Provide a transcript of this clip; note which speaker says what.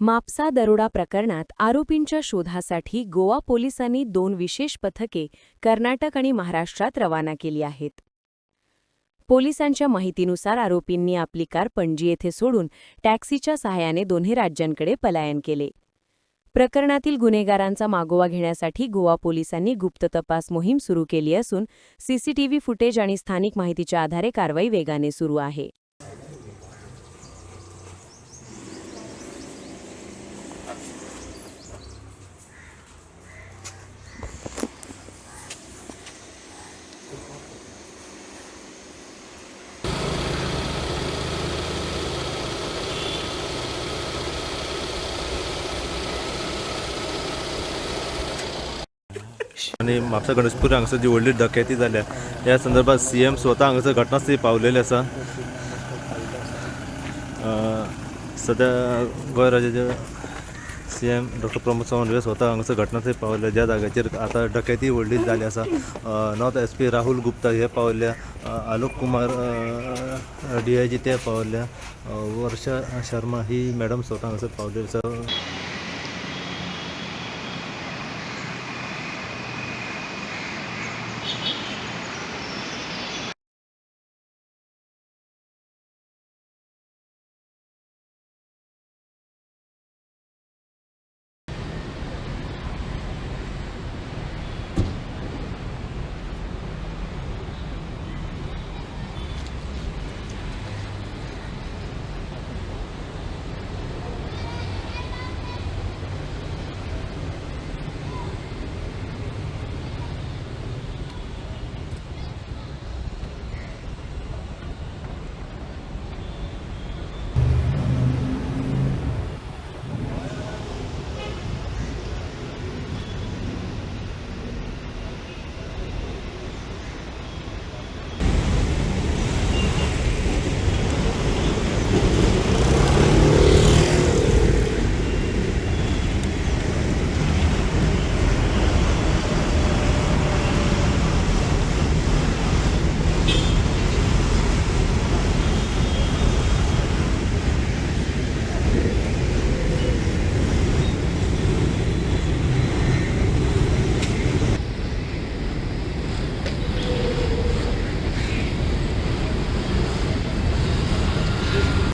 Speaker 1: मापसा दरोडा प्रकरणात आरोपींच्या शोधासाठी गोवा पोलिसांनी दोन विशेष पथके कर्नाटक आणि महाराष्ट्रात रवाना केली आहेत. पोलिसांच्या माहितीनुसार आरोपींनी आपली कार पणजी येथे सोडून टॅक्सीच्या सहाय्याने दोन्ही राज्यांकडे पलायन केले. प्रकरणातील गुन्हेगारांचा मागोवा घेण्यासाठी गोवा पोलिसांनी गुप्त तपास मोहीम सुरू केली असून सीसीटीव्ही फुटेज आणि स्थानिक माहितीच्या आधारे कारवाई वेगाने सुरू आहे.
Speaker 2: आणि म्हापसा गणेशपुरी हांगासर जी व्हडली डकॅती जाल्या ह्या संदर्भात सी एम स्वता हांगासर घटनास्थळी पावलेले आसा सध्या गोंय राज्याच्या C M doctor Pramod Sawant हे स्वता हांगसर घटनास्थळी पावल्या ज्या जाग्याचेर आतां डकैती व्हडली जाली आसा North S P Rahul Gupta हे पावल्या Alok Kumar D I G ते पावल्या वर्षा शर्मा ही मॅडम स्वता हांगासर पावलेली. आसा